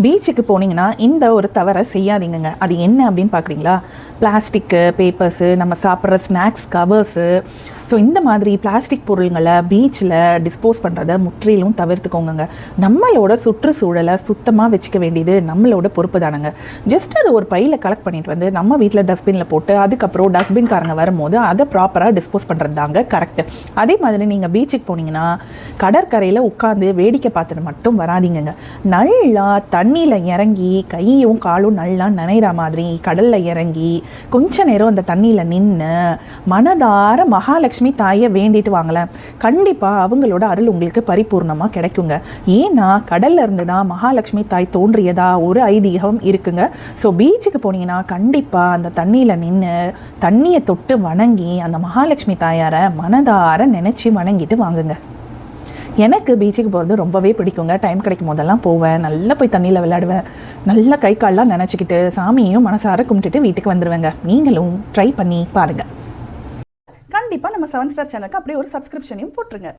பீச்சுக்கு போனீங்கன்னா இந்த ஒரு தவறை செய்யாதீங்கங்க. அது என்ன அப்படின்னு பார்க்குறீங்களா? பிளாஸ்டிக்கு பேப்பர்ஸு நம்ம சாப்பிட்ற ஸ்நாக்ஸ் கவர்ஸு. ஸோ இந்த மாதிரி பிளாஸ்டிக் பொருள்களை பீச்சில் டிஸ்போஸ் பண்ணுறத முற்றிலும் தவிர்த்துக்கோங்க நம்மளோட சுற்றுச்சூழலை சுத்தமாக வச்சுக்க வேண்டியது நம்மளோட பொறுப்பு தானங்க. ஜஸ்ட் அது ஒரு பையில் கலெக்ட் பண்ணிட்டு வந்து நம்ம வீட்டில் டஸ்ட்பினில் போட்டு அதுக்கப்புறம் டஸ்ட்பின்காரங்க வரும்போது அதை ப்ராப்பராக டிஸ்போஸ் பண்ணுறது தாங்க கரெக்டு அதே மாதிரி நீங்கள் பீச்சுக்கு போனீங்கன்னா கடற்கரையில் உட்காந்து வேடிக்கை பார்த்துட்டு மட்டும் வராதீங்கங்க. நல்லா தண்ணியில் இறங்கி கையும் காலும் நல்லா நனைகிற மாதிரி கடலில் இறங்கி கொஞ்ச நேரம் அந்த தண்ணியில் நின்று மனதார மகாலட்சுமி தாயை வேண்டிட்டு வாங்களேன். கண்டிப்பாக அவங்களோட அருள் உங்களுக்கு பரிபூர்ணமாக கிடைக்குங்க. ஏன்னா கடல்ல இருந்து தான் மகாலட்சுமி தாய் தோன்றியதா ஒரு ஐதீகம் இருக்குங்க. ஸோ பீச்சுக்கு போனீங்கன்னா கண்டிப்பாக அந்த தண்ணியில் நின்று தண்ணியை தொட்டு வணங்கி அந்த மகாலட்சுமி தாயாரை மனதார நினச்சி வணங்கிட்டு வாங்குங்க. எனக்கு பீச்சுக்கு போகிறது ரொம்பவே பிடிக்குங்க. டைம் கிடைக்கும் போதெல்லாம் போவேன். நல்லா போய் தண்ணியில் விளையாடுவேன். நல்லா கை கால்லாம் நினச்சிக்கிட்டு சாமியையும் மனசார கும்பிட்டுட்டு வீட்டுக்கு வந்துடுவேங்க நீங்களும் ட்ரை பண்ணி பாருங்கள் கண்டிப்பாக நம்ம செவன் ஸ்டார் சேனலுக்கு அப்படியே ஒரு சப்ஸ்கிரிப்ஷனையும் போட்டுருங்க.